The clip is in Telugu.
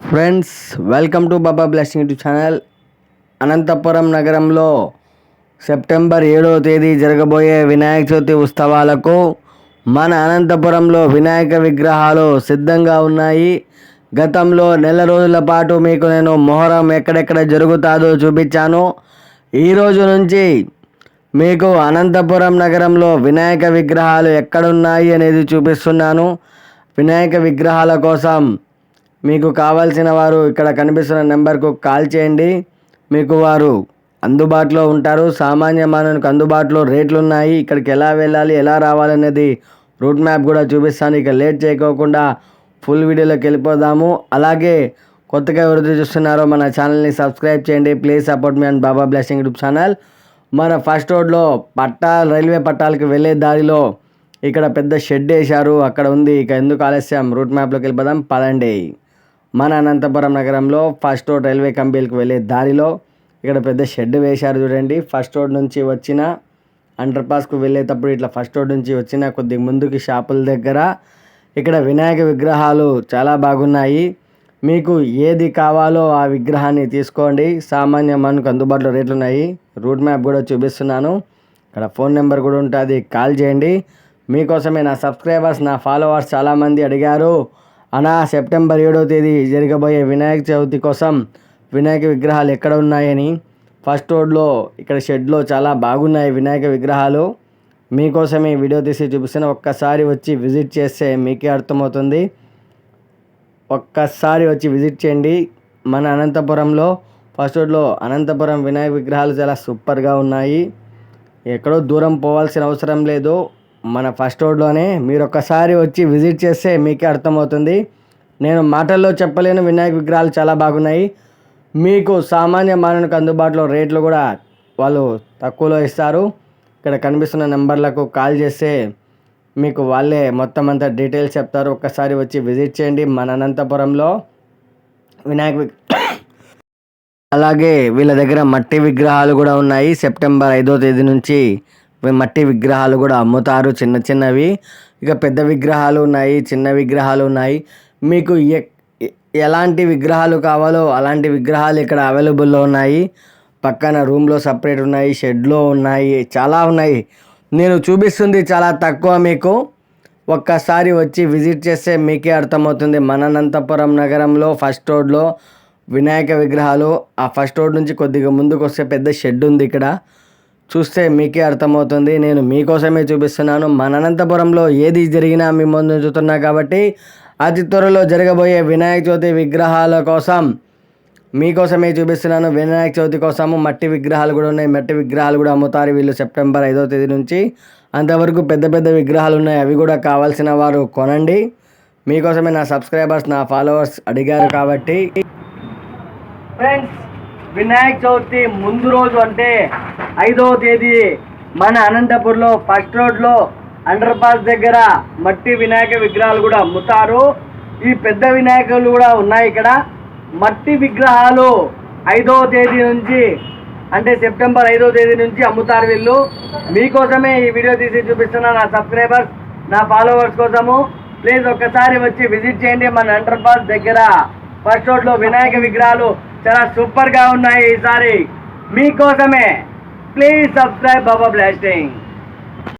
Friends welcome to Baba blessing YouTube channel. Anantapuram నగరంలో సెప్టెంబర్ ఏడవ తేదీ జరగబోయే వినాయక చవితి ఉత్సవాలకు మన అనంతపురంలో వినాయక విగ్రహాలు సిద్ధంగా ఉన్నాయి. గతంలో నెల రోజుల పాటు మీకు నేను మొహరం ఎక్కడెక్కడ జరుగుతాదో చూపించాను. ఈరోజు నుంచి మీకు అనంతపురం నగరంలో వినాయక విగ్రహాలు ఎక్కడున్నాయి అనేది చూపిస్తున్నాను. వినాయక విగ్రహాల కోసం మీకు కావాల్సిన వారు ఇక్కడ కనిపిస్తున్న నెంబర్కు కాల్ చేయండి. మీకు వారు అందుబాటులో ఉంటారు. సామాన్య మానవునికి అందుబాటులో రేట్లు ఉన్నాయి ఇక్కడికి ఎలా వెళ్ళాలి ఎలా రావాలనేది రూట్ మ్యాప్ కూడా చూపిస్తాను. ఇక లేట్ చేయకోకుండా ఫుల్ వీడియోలోకి వెళ్ళిపోదాము. అలాగే కొత్తగా ఎవరైతే చూస్తున్నారో మన ఛానల్ని సబ్స్క్రైబ్ చేయండి. Please support me and Baba blessing YouTube channel. మన ఫస్ట్ రోడ్లో పట్టా రైల్వే పట్టాలకు వెళ్ళే దారిలో ఇక్కడ పెద్ద షెడ్ వేశారు. అక్కడ ఉంది. ఇక ఎందుకు ఆలస్యం? రూట్ మ్యాప్లోకి వెళ్ళిపోదాం. పదండి. మన అనంతపురం నగరంలో ఫస్ట్ రోడ్ రైల్వే కంపెనీకి వెళ్ళే దారిలో ఇక్కడ పెద్ద షెడ్ వేశారు చూడండి. ఫస్ట్ రోడ్ నుంచి వచ్చిన అండర్ పాస్కు వెళ్ళేటప్పుడు ఇట్లా ఫస్ట్ రోడ్ నుంచి వచ్చిన కొద్ది ముందుకి షాపుల దగ్గర ఇక్కడ వినాయక విగ్రహాలు చాలా బాగున్నాయి. మీకు ఏది కావాలో ఆ విగ్రహాన్ని తీసుకోండి. సామాన్య మనకు అందుబాటులో రేట్లు ఉన్నాయి. రూట్ మ్యాప్ కూడా చూపిస్తున్నాను. ఇక్కడ ఫోన్ నెంబర్ కూడా ఉంటుంది. కాల్ చేయండి. మీకోసమే నా సబ్స్క్రైబర్స్ నా ఫాలోవర్స్ చాలామంది అడిగారు. అనా సెప్టెంబర్ ఏడో తేదీ జరగబోయే వినాయక చవితి కోసం వినాయక విగ్రహాలు ఎక్కడ ఉన్నాయని? ఫస్ట్ రోడ్లో ఇక్కడ షెడ్లో చాలా బాగున్నాయి వినాయక విగ్రహాలు. మీకోసమే వీడియో తీసి చూపిస్తాను ఒక్కసారి వచ్చి విజిట్ చేస్తే మీకే అర్థమవుతుంది. ఒక్కసారి వచ్చి విజిట్ చేయండి. మన అనంతపురంలో ఫస్ట్ రోడ్లో అనంతపురం వినాయక విగ్రహాలు చాలా సూపర్గా ఉన్నాయి. ఎక్కడో దూరం పోవాల్సిన అవసరం లేదు. మన ఫస్ట్ రోడ్లోనే మీరు ఒక్కసారి వచ్చి విజిట్ చేస్తే మీకే అర్థమవుతుంది. నేను మాటల్లో చెప్పలేను వినాయక విగ్రహాలు చాలా బాగున్నాయి. మీకు సామాన్య మానవునికి అందుబాటులో రేట్లు కూడా వాళ్ళు తక్కువలో ఇస్తారు. ఇక్కడ కనిపిస్తున్న నెంబర్లకు కాల్ చేస్తే మీకు వాళ్ళే మొత్తం అంతా డీటెయిల్స్ చెప్తారు. ఒక్కసారి వచ్చి విజిట్ చేయండి మన అనంతపురంలో. వినాయక అలాగే వీళ్ళ దగ్గర మట్టి విగ్రహాలు కూడా ఉన్నాయి. సెప్టెంబర్ ఐదో తేదీ నుంచి మట్టి విగ్రహాలు కూడా అమ్ముతారు చిన్న చిన్నవి. ఇక పెద్ద విగ్రహాలు ఉన్నాయి చిన్న విగ్రహాలు ఉన్నాయి. మీకు ఎలాంటి విగ్రహాలు కావాలో అలాంటి విగ్రహాలు ఇక్కడ అవైలబుల్లో ఉన్నాయి. పక్కన రూమ్లో సపరేట్ ఉన్నాయి షెడ్లో ఉన్నాయి చాలా ఉన్నాయి. నేను చూపిస్తుంది చాలా తక్కువ మీకు. ఒక్కసారి వచ్చి విజిట్ చేస్తే మీకే అర్థమవుతుంది. మన అనంతపురం నగరంలో ఫస్ట్ రోడ్లో వినాయక విగ్రహాలు ఆ ఫస్ట్ రోడ్ నుంచి కొద్దిగా ముందుకు వస్తే పెద్ద షెడ్ ఉంది ఇక్కడ. చూస్తే మీకే అర్థమవుతుంది. నేను మీకోసమే చూపిస్తున్నాను. మన అనంతపురంలో ఏది జరిగినా మీ ముందు చూస్తున్నా కాబట్టి అతి త్వరలో జరగబోయే వినాయక చవితి విగ్రహాల కోసం మీకోసమే చూపిస్తున్నాను. వినాయక చవితి కోసము మట్టి విగ్రహాలు కూడా ఉన్నాయి. మట్టి విగ్రహాలు కూడా అమ్ముతారు వీళ్ళు సెప్టెంబర్ ఐదో తేదీ నుంచి. అంతవరకు పెద్ద పెద్ద విగ్రహాలు ఉన్నాయి. అవి కూడా కావాల్సిన వారు కొనండి. మీకోసమే నా సబ్స్క్రైబర్స్ నా ఫాలోవర్స్ అడిగారు కాబట్టి. ఫ్రెండ్స్ వినాయక చవితి ముందు రోజు అంటే ఐదవ తేదీ మన అనంతపూర్లో ఫస్ట్ రోడ్లో అండర్ పాస్ దగ్గర మట్టి వినాయక విగ్రహాలు కూడా అమ్ముతారు. ఈ పెద్ద వినాయకులు కూడా ఉన్నాయి ఇక్కడ. మట్టి విగ్రహాలు ఐదవ తేదీ నుంచి అంటే సెప్టెంబర్ ఐదవ తేదీ నుంచి అమ్ముతారు వీళ్ళు. మీకోసమే ఈ వీడియో తీసి చూపిస్తున్నా నా సబ్స్క్రైబర్స్ నా ఫాలోవర్స్ కోసము. ప్లీజ్ ఒక్కసారి వచ్చి విజిట్ చేయండి మన అండర్ పాస్ దగ్గర. ఫస్ట్ రోడ్లో వినాయక విగ్రహాలు చాలా సూపర్గా ఉన్నాయి ఈసారి మీకోసమే ప్లీజ్ సబ్స్క్రైబ్ బాబా బ్లాస్టింగ్